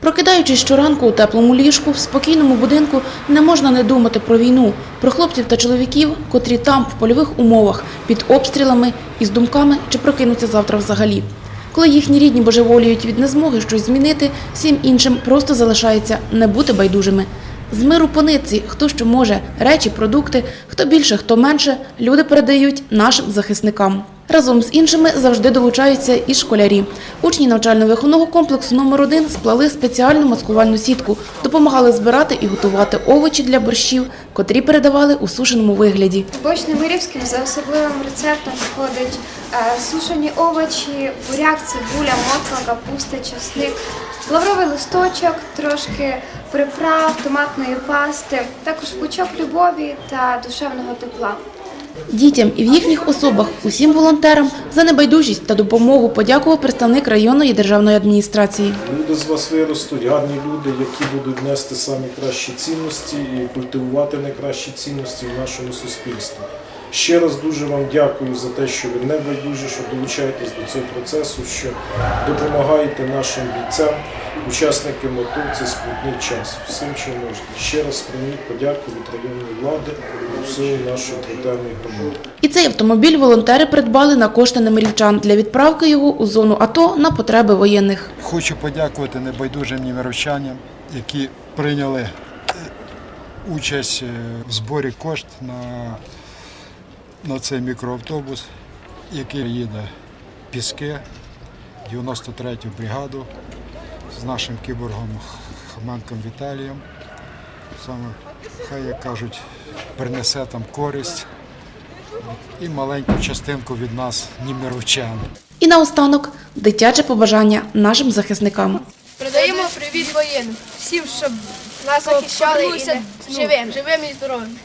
Прокидаючись щоранку у теплому ліжку, в спокійному будинку, не можна не думати про війну, про хлопців та чоловіків, котрі там, в польових умовах, під обстрілами і з думками, чи прокинуться завтра взагалі. Коли їхні рідні божеволіють від незмоги щось змінити, всім іншим просто залишається не бути байдужими. З миру по нитці, хто що може, речі, продукти, хто більше, хто менше, люди передають нашим захисникам. Разом з іншими завжди долучаються і школярі. Учні навчально-виховного комплексу номер 1 сплели спеціальну маскувальну сітку, допомагали збирати і готувати овочі для борщів, котрі передавали у сушеному вигляді. Борщ Немирівським за особливим рецептом входить е, сушені овочі, буряк, цибуля, морква, капуста, часник, лавровий листочок, трошки приправ, томатної пасти, також пучок любові та душевного тепла. Дітям і в їхніх особах, усім волонтерам за небайдужість та допомогу подякував представник районної державної адміністрації. Люди з вас виростуть, гарні люди, які будуть нести самі кращі цінності і культивувати найкращі цінності в нашому суспільстві. Ще раз дуже вам дякую за те, що ви не байдужі, що долучаєтесь до цього процесу, що допомагаєте нашим бійцям, учасникам АТО в цей скрутний час. Всім, що можна. Ще раз прийміть подяку від районної влади всієї нашої територіальної громади. І цей автомобіль волонтери придбали на кошти немирівчан для відправки його у зону АТО на потреби воєнних. Хочу подякувати небайдужим німерочанам, які прийняли е, участь е, в зборі кошт на, на цей мікроавтобус, який їде в Піски, 93-ю бригаду з нашим кіборгом Хаменком Віталієм. Саме, хай як кажуть, принесе там користь і маленьку частинку від нас, німерочан. І наостанок дитяче побажання нашим захисникам. Передаємо привіт воєнним. Всім, щоб нас захищали і живим, живим і здоровим.